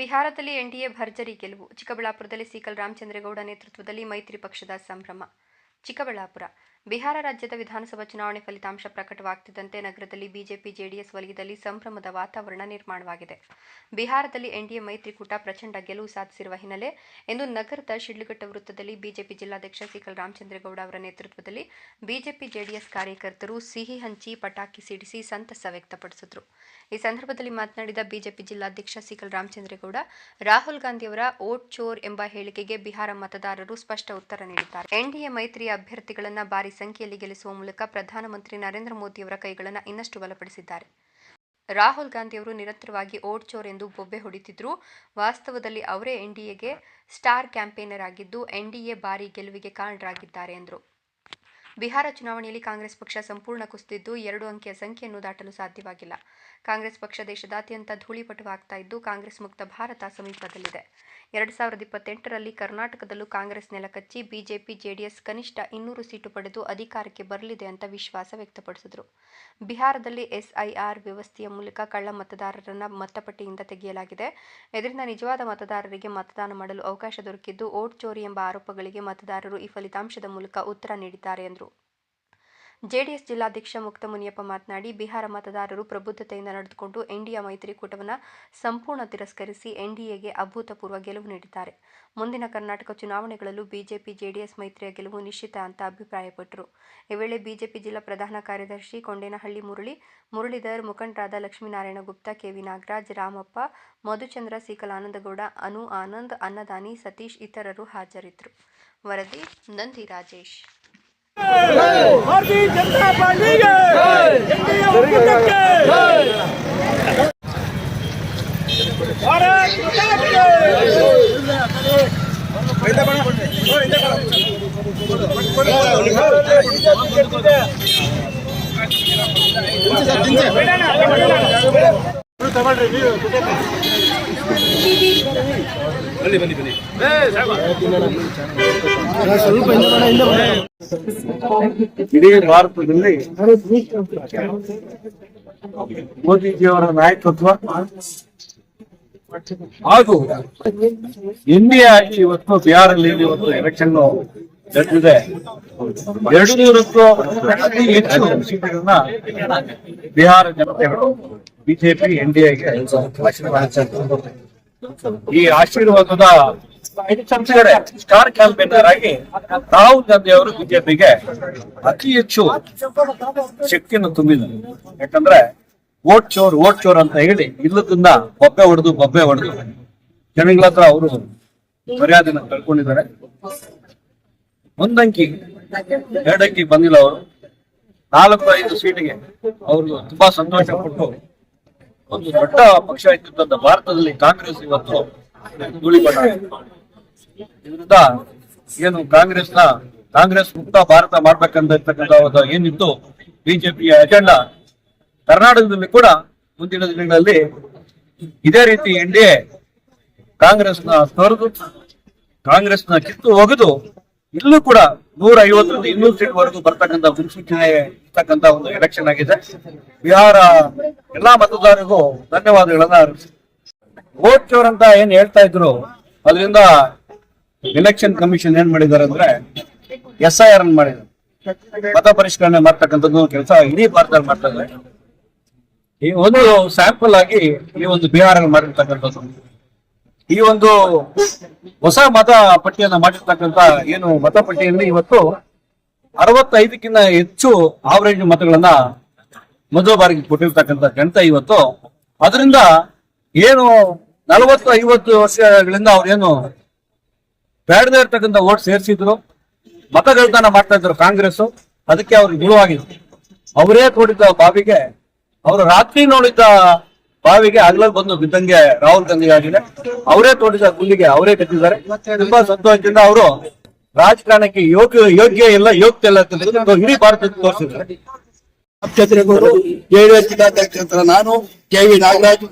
ಬಿಹಾರದಲ್ಲಿ ಎನ್ಡಿಎ ಭರ್ಜರಿ ಗೆಲುವು. ಚಿಕ್ಕಬಳ್ಳಾಪುರದಲ್ಲಿ ಸಿಕಲ್ ರಾಮಚಂದ್ರೇಗೌಡ ನೇತೃತ್ವದಲ್ಲಿ ಮೈತ್ರಿ ಪಕ್ಷದ ಸಂಭ್ರಮ. ಚಿಕ್ಕಬಳ್ಳಾಪುರ ಬಿಹಾರ ರಾಜ್ಯದ ವಿಧಾನಸಭಾ ಚುನಾವಣೆ ಫಲಿತಾಂಶ ಪ್ರಕಟವಾಗ್ತಿದ್ದಂತೆ ನಗರದಲ್ಲಿ ಬಿಜೆಪಿ, ಜೆಡಿಎಸ್ ವಲಯದಲ್ಲಿ ಸಂಭ್ರಮದ ವಾತಾವರಣ ನಿರ್ಮಾಣವಾಗಿದೆ. ಬಿಹಾರದಲ್ಲಿ ಎನ್ಡಿಎ ಮೈತ್ರಿಕೂಟ ಪ್ರಚಂಡ ಗೆಲುವು ಸಾಧಿಸಿರುವ ಹಿನ್ನೆಲೆ ಇಂದು ನಗರದ ಶಿಡ್ಲಘಟ್ಟ ವೃತ್ತದಲ್ಲಿ ಬಿಜೆಪಿ ಜಿಲ್ಲಾಧ್ಯಕ್ಷ ಸಿಕಲ್ ರಾಮಚಂದ್ರೇಗೌಡ ಅವರ ನೇತೃತ್ವದಲ್ಲಿ ಬಿಜೆಪಿ, ಜೆಡಿಎಸ್ ಕಾರ್ಯಕರ್ತರು ಸಿಹಿ ಹಂಚಿ ಪಟಾಕಿ ಸಿಡಿಸಿ ಸಂತಸ ವ್ಯಕ್ತಪಡಿಸಿದರು. ಈ ಸಂದರ್ಭದಲ್ಲಿ ಮಾತನಾಡಿದ ಬಿಜೆಪಿ ಜಿಲ್ಲಾಧ್ಯಕ್ಷ ಸಿಕಲ್ ರಾಮಚಂದ್ರೇಗೌಡ, ರಾಹುಲ್ ಗಾಂಧಿಯವರ ಓಟ್ ಚೋರ್ ಎಂಬ ಹೇಳಿಕೆಗೆ ಬಿಹಾರ ಮತದಾರರು ಸ್ಪಷ್ಟ ಉತ್ತರ ನೀಡಿದ್ದಾರೆ. ಎನ್ಡಿಎ ಮೈತ್ರಿಯ ಅಭ್ಯರ್ಥಿಗಳನ್ನ ಭಾರಿ ಸಂಖ್ಯೆಯಲ್ಲಿ ಗೆಲ್ಲಿಸುವ ಮೂಲಕ ಪ್ರಧಾನಮಂತ್ರಿ ನರೇಂದ್ರ ಮೋದಿಯವರ ಕೈಗಳನ್ನು ಇನ್ನಷ್ಟು ಬಲಪಡಿಸಿದ್ದಾರೆ. ರಾಹುಲ್ ಗಾಂಧಿಯವರು ನಿರಂತರವಾಗಿ ಓಟ್ ಚೋರ್ ಎಂದು ಬೊಬ್ಬೆ ಹೊಡಿತಿದ್ರು. ವಾಸ್ತವದಲ್ಲಿ ಅವರೇ ಎನ್ಡಿಎಗೆ ಸ್ಟಾರ್ ಕ್ಯಾಂಪೇನರ್ ಆಗಿದ್ದು ಎನ್ಡಿಎ ಭಾರಿ ಗೆಲುವಿಗೆ ಕಾರಣರಾಗಿದ್ದಾರೆ ಎಂದರು. ಬಿಹಾರ ಚುನಾವಣೆಯಲ್ಲಿ ಕಾಂಗ್ರೆಸ್ ಪಕ್ಷ ಸಂಪೂರ್ಣ ಕುಸಿದಿದ್ದು, ಎರಡು ಅಂಕಿಯ ಸಂಖ್ಯೆಯನ್ನು ದಾಟಲು ಸಾಧ್ಯವಾಗಿಲ್ಲ. ಕಾಂಗ್ರೆಸ್ ಪಕ್ಷ ದೇಶದಾದ್ಯಂತ ಧೂಳಿಪಟುವಾಗ್ತಾ ಇದ್ದು, ಕಾಂಗ್ರೆಸ್ ಮುಕ್ತ ಭಾರತ ಸಮೀಪದಲ್ಲಿದೆ. ಎರಡು ಸಾವಿರದ ಇಪ್ಪತ್ತೆಂಟರಲ್ಲಿ ಕರ್ನಾಟಕದಲ್ಲೂ ಕಾಂಗ್ರೆಸ್ ನೆಲಕಚ್ಚಿ ಬಿಜೆಪಿ, ಜೆಡಿಎಸ್ ಕನಿಷ್ಠ ಇನ್ನೂರು ಸೀಟು ಪಡೆದು ಅಧಿಕಾರಕ್ಕೆ ಬರಲಿದೆ ಅಂತ ವಿಶ್ವಾಸ ವ್ಯಕ್ತಪಡಿಸಿದರು. ಬಿಹಾರದಲ್ಲಿ ಎಸ್ಐಆರ್ ವ್ಯವಸ್ಥೆಯ ಮೂಲಕ ಕಳ್ಳ ಮತದಾರರನ್ನು ಮತಪಟ್ಟಿಯಿಂದ ತೆಗೆಯಲಾಗಿದೆ. ಇದರಿಂದ ನಿಜವಾದ ಮತದಾರರಿಗೆ ಮತದಾನ ಮಾಡಲು ಅವಕಾಶ ದೊರಕಿದ್ದು, ಓಟ್ ಚೋರಿ ಎಂಬ ಆರೋಪಗಳಿಗೆ ಮತದಾರರು ಈ ಫಲಿತಾಂಶದ ಮೂಲಕ ಉತ್ತರ ನೀಡಿದ್ದಾರೆ ಎಂದರು. ಜೆಡಿಎಸ್ ಜಿಲ್ಲಾಧ್ಯಕ್ಷ ಮುಕ್ತ ಮುನಿಯಪ್ಪ ಮಾತನಾಡಿ, ಬಿಹಾರ ಮತದಾರರು ಪ್ರಬುದ್ಧತೆಯಿಂದ ನಡೆದುಕೊಂಡು ಎನ್ಡಿಎ ಮೈತ್ರಿಕೂಟವನ್ನು ಸಂಪೂರ್ಣ ತಿರಸ್ಕರಿಸಿ ಎನ್ಡಿಎಗೆ ಅಭೂತಪೂರ್ವ ಗೆಲುವು ನೀಡಿದ್ದಾರೆ. ಮುಂದಿನ ಕರ್ನಾಟಕ ಚುನಾವಣೆಗಳಲ್ಲೂ ಬಿಜೆಪಿ, ಜೆಡಿಎಸ್ ಮೈತ್ರಿಯ ಗೆಲುವು ನಿಶ್ಚಿತ ಅಂತ ಅಭಿಪ್ರಾಯಪಟ್ಟರು. ಈ ವೇಳೆ ಬಿಜೆಪಿ ಜಿಲ್ಲಾ ಪ್ರಧಾನ ಕಾರ್ಯದರ್ಶಿ ಕೊಂಡೇನಹಳ್ಳಿ ಮುರಳಿ, ಮುರಳೀಧರ್, ಮುಖಂಡರಾದ ಲಕ್ಷ್ಮೀನಾರಾಯಣ ಗುಪ್ತಾ, ಕೆವಿ ನಾಗರಾಜ್, ರಾಮಪ್ಪ, ಮಧುಚಂದ್ರ ಸೀಕಲ್, ಆನಂದಗೌಡ, ಅನು ಆನಂದ್, ಅನ್ನದಾನಿ, ಸತೀಶ್ ಇತರರು ಹಾಜರಿದ್ದರು. ವರದಿ, ನಂದಿ ರಾಜೇಶ್. ಭಾರತೀಯ ಜನತಾ ಪಾರ್ಟಿಗೆ ಎನ್ಡಿಎ ಒಕ್ಕೂಟಕ್ಕೆ ಬನ್ನಿ ಮಾತಾಕ್ಕೆ ಇಡೀ ಭಾರತದಲ್ಲಿ ಮೋದಿಜಿಯವರ ನಾಯಕತ್ವ ಹಾಗೂ ಇಂಡಿಯಾ ಇವತ್ತು ಬಿಹಾರಲ್ಲಿ ಇವತ್ತು ಎಲೆಕ್ಷನ್ ನಡೆದಿದೆ. ಎರಡು ನೂರಕ್ಕೂ ಅತಿ ಹೆಚ್ಚು ಸೀಟುಗಳನ್ನ ಬಿಹಾರ ಜನತೆಗಳು, ಬಿಜೆಪಿ ಎನ್ಡಿಎಗೆ ಈ ಆಶೀರ್ವಾದದ ಸ್ಟಾರ್ ಕ್ಯಾಂಪೇನರ್ ಆಗಿ ರಾಹುಲ್ ಗಾಂಧಿ ಅವರು ಬಿಜೆಪಿಗೆ ಅತಿ ಹೆಚ್ಚು ಶಕ್ತಿಯನ್ನು ತುಂಬಿದ್ರು ಯಾಕಂದ್ರೆ ಓಟ್ ಚೋರ್ ಓಟ್ ಚೋರ್ ಅಂತ ಹೇಳಿ ಇಲ್ಲದನ್ನ ಬೊಬ್ಬೆ ಹೊಡೆದು ಬೊಬ್ಬೆ ಹೊಡೆದು ಜನಗಳ ಹತ್ರ ಅವರು ಮರ್ಯಾದೆನ ಕಳ್ಕೊಂಡಿದ್ದಾರೆ ಒಂದಂಕಿ ಎರಡಂಕಿ ಬಂದಿಲ್ಲ ಅವರು. ನಾಲ್ಕು ಐದು ಸೀಟಿಗೆ ಅವರು ತುಂಬಾ ಸಂತೋಷ ಪಟ್ಟು ಒಂದು ದೊಡ್ಡ ಪಕ್ಷ ಇದ್ದಂತ ಭಾರತದಲ್ಲಿ ಕಾಂಗ್ರೆಸ್ ಇವತ್ತು ಧೂಳಿಬಣ್ಣ ಇದರಿಂದ ಏನು ಕಾಂಗ್ರೆಸ್ನ ಕಾಂಗ್ರೆಸ್ ಮುಕ್ತ ಭಾರತ ಮಾಡ್ಬೇಕಂತ ಇರ್ತಕ್ಕಂಥ ಏನಿತ್ತು ಬಿಜೆಪಿಯ ಅಜೆಂಡಾ, ಕರ್ನಾಟಕದಲ್ಲಿ ಕೂಡ ಮುಂದಿನ ದಿನಗಳಲ್ಲಿ ಇದೇ ರೀತಿ ಎನ್ ಡಿ ಎ ಕಾಂಗ್ರೆಸ್ನ ತೊರೆದು, ಕಾಂಗ್ರೆಸ್ನ ಕಿತ್ತು ಒಗೆದು ಇಲ್ಲೂ ಕೂಡ ನೂರ ಐವತ್ತರಿಂದ ಇನ್ನೂರು ಸೀಟ್ ವರೆಗೂ ಬರ್ತಕ್ಕಂಥ ಮುನ್ಸೂಚನೆ ಇರ್ತಕ್ಕಂಥ ಒಂದು ಎಲೆಕ್ಷನ್ ಆಗಿದೆ. ಬಿಹಾರ ಎಲ್ಲಾ ಮತದಾರರಿಗೂ ಧನ್ಯವಾದಗಳನ್ನ. ವೋಟ್ ಚೋರ್ ಅಂತ ಏನ್ ಹೇಳ್ತಾ ಇದ್ರು, ಅದರಿಂದ ಎಲೆಕ್ಷನ್ ಕಮಿಷನ್ ಏನ್ ಮಾಡಿದ್ದಾರೆ ಅಂದ್ರೆ ಎಸ್ ಐ ಆರ್ ಮಾಡಿದ್ರು ಮತ ಪರಿಷ್ಕರಣೆ ಮಾಡ್ತಕ್ಕಂಥದ್ದು ಕೆಲಸ ಇಡೀ ಭಾರತದಲ್ಲಿ ಮಾಡ್ತಾ ಇದ್ದಾರೆ ಈ ಒಂದು ಸ್ಯಾಂಪಲ್ ಆಗಿ ಈ ಒಂದು ಬಿಹಾರ ಮಾಡಿರ್ತಕ್ಕಂಥದ್ದು. ಈ ಒಂದು ಹೊಸ ಮತ ಪಟ್ಟಿಯನ್ನ ಮಾಡಿರ್ತಕ್ಕಂಥ ಏನು ಮತ ಪಟ್ಟಿಯಲ್ಲಿ ಇವತ್ತು ಅರವತ್ತೈದಕ್ಕಿಂತ ಹೆಚ್ಚು ಆವರೇಜ್ ಮತಗಳನ್ನ ಮೊದಲ ಬಾರಿಗೆ ಕೊಟ್ಟಿರ್ತಕ್ಕಂಥ ಗಣಿತ ಇವತ್ತು. ಅದರಿಂದ ಏನು ನಲವತ್ತು, ಐವತ್ತು ವರ್ಷಗಳಿಂದ ಅವ್ರೇನು ಬೇಡದೇ ಇರ್ತಕ್ಕಂಥ ಓಟ್ ಸೇರಿಸಿದ್ರು. ಮತಗಳನ್ನ ಮಾಡ್ತಾ ಇದ್ರು ಕಾಂಗ್ರೆಸ್ ಅದಕ್ಕೆ ಅವ್ರಿಗೆ ಗುರುವಾಗಿದ್ರು ಅವರೇ ತೋಡಿದ್ದ ಬಾವಿಗೆ, ಅವರು ರಾತ್ರಿ ನೋಡಿದ್ದ ಬಾವಿಗೆ ಹಗಲಲ್ಲಿ ಬಂದು ಬಿದ್ದಂಗೆ ರಾಹುಲ್ ಗಾಂಧಿ ಆಗಿದೆ. ಅವರೇ ತೋಡಿದ ಗುಲ್ಲಿಗೆ ಅವರೇ ಕಟ್ಟಿದ್ದಾರೆ. ತುಂಬಾ ಸಂತೋಷದಿಂದ ಅವರು ರಾಜಕಾರಣಕ್ಕೆ ಯೋಗ್ಯ ಯೋಗ್ಯ ಇಲ್ಲ ಯೋಗ್ಯ ಇಲ್ಲ ಇಡೀ ಭಾರತಕ್ಕೆ ತೋರಿಸಿದ್ದಾರೆ. ಕ್ಷೇತ್ರಗಳು ಜೆಡಿಎಸ್ ಜಿಲ್ಲಾಧ್ಯಕ್ಷ ನಾನು ಕೆ ವಿ ನಾಗರಾಜ್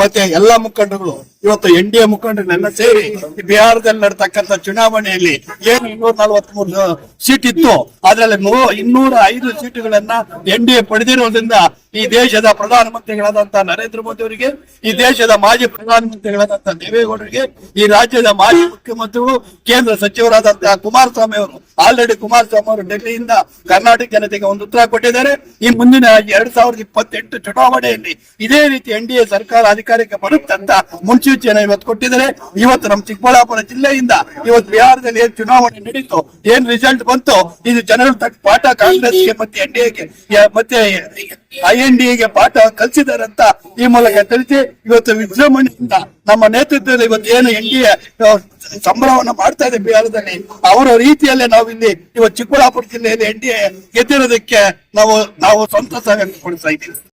ಮತ್ತೆ ಎಲ್ಲಾ ಮುಖಂಡರುಗಳು, ಇವತ್ತು ಎನ್ ಡಿ ಎ ಮುಖಂಡರನ್ನೆಲ್ಲ ಸೇರಿ ಬಿಹಾರದಲ್ಲಿ ನಡೆತಕ್ಕಂತ ಚುನಾವಣೆಯಲ್ಲಿ ಏನು ಇನ್ನೂರ ನಲವತ್ತ್ ಮೂರು ಸೀಟ್ ಇತ್ತು. ಅದ್ರಲ್ಲಿ ಇನ್ನೂರ ಐದು ಸೀಟುಗಳನ್ನ ಎನ್ ಡಿ ಎ ಪಡೆದಿರೋದ್ರಿಂದ ಈ ದೇಶದ ಪ್ರಧಾನ ಮಂತ್ರಿಗಳಾದಂತ ನರೇಂದ್ರ ಮೋದಿ ಅವರಿಗೆ, ಈ ದೇಶದ ಮಾಜಿ ಪ್ರಧಾನ ಮಂತ್ರಿಗಳಾದಂತ ದೇವೇಗೌಡರಿಗೆ, ಈ ರಾಜ್ಯದ ಮಾಜಿ ಮುಖ್ಯಮಂತ್ರಿಗಳು, ಕೇಂದ್ರ ಸಚಿವರಾದಂತಹ ಕುಮಾರಸ್ವಾಮಿ ಅವರು ಆಲ್ರೆಡಿ ಕುಮಾರಸ್ವಾಮಿ ಅವರು ಡೆಲ್ಲಿಯಿಂದ ಕರ್ನಾಟಕ ಜನತೆಗೆ ಒಂದು ಉತ್ತರ ಕೊಟ್ಟಿದ್ದಾರೆ. ಈ ಮುಂದಿನ ಎರಡ್ ಸಾವಿರದ ಇಪ್ಪತ್ತೆಂಟು ಚುನಾವಣೆಯಲ್ಲಿ ಇದೇ ರೀತಿ ಎನ್ ಡಿ ಎ ಸರ್ಕಾರ ಅಧಿಕಾರಕ್ಕೆ ಬರುತ್ತೆ ಅಂತ ಮುನ್ಸೂಚನೆ ಇವತ್ತು ಕೊಟ್ಟಿದ್ದಾರೆ. ಇವತ್ತು ನಮ್ಮ ಚಿಕ್ಕಬಳ್ಳಾಪುರ ಜಿಲ್ಲೆಯಿಂದ ಇವತ್ತು ಬಿಹಾರದಲ್ಲಿ ಏನ್ ಚುನಾವಣೆ ನಡೀತು, ಏನ್ ರಿಸಲ್ಟ್ ಬಂತು, ಇದು ಜನರು ತಕ್ಕ ಪಾಠ ಕಾಂಗ್ರೆಸ್ಗೆ ಮತ್ತೆ ಎನ್ ಡಿ ಎಗೆ ಮತ್ತೆ ಐ ಎನ್ ಡಿ ಎಗೆ ಪಾಠ ಕಲಿಸಿದ್ದಾರೆ ಅಂತ ಈ ಮೂಲಕ ತಿಳಿಸಿ, ಇವತ್ತು ವಿಜೃಂಭಣೆಯಿಂದ ನಮ್ಮ ನೇತೃತ್ವದಲ್ಲಿ ಇವತ್ತು ಏನು ಎನ್ ಡಿ ಎ ಸಂಭ್ರಮವನ್ನು ಮಾಡ್ತಾ ಇದೆ ಬಿಹಾರದಲ್ಲಿ, ಅವರ ರೀತಿಯಲ್ಲೇ ನಾವು ಇಲ್ಲಿ ಇವತ್ತು ಚಿಕ್ಕಬಳ್ಳಾಪುರ ಜಿಲ್ಲೆಯಲ್ಲಿ ಎನ್ ಡಿ ಎ ಗೆದ್ದಿರೋದಕ್ಕೆ ನಾವು ನಾವು ಸಂತಸ ವ್ಯಕ್ತಪಡಿಸ್ತಾ ಇದ್ದೀವಿ.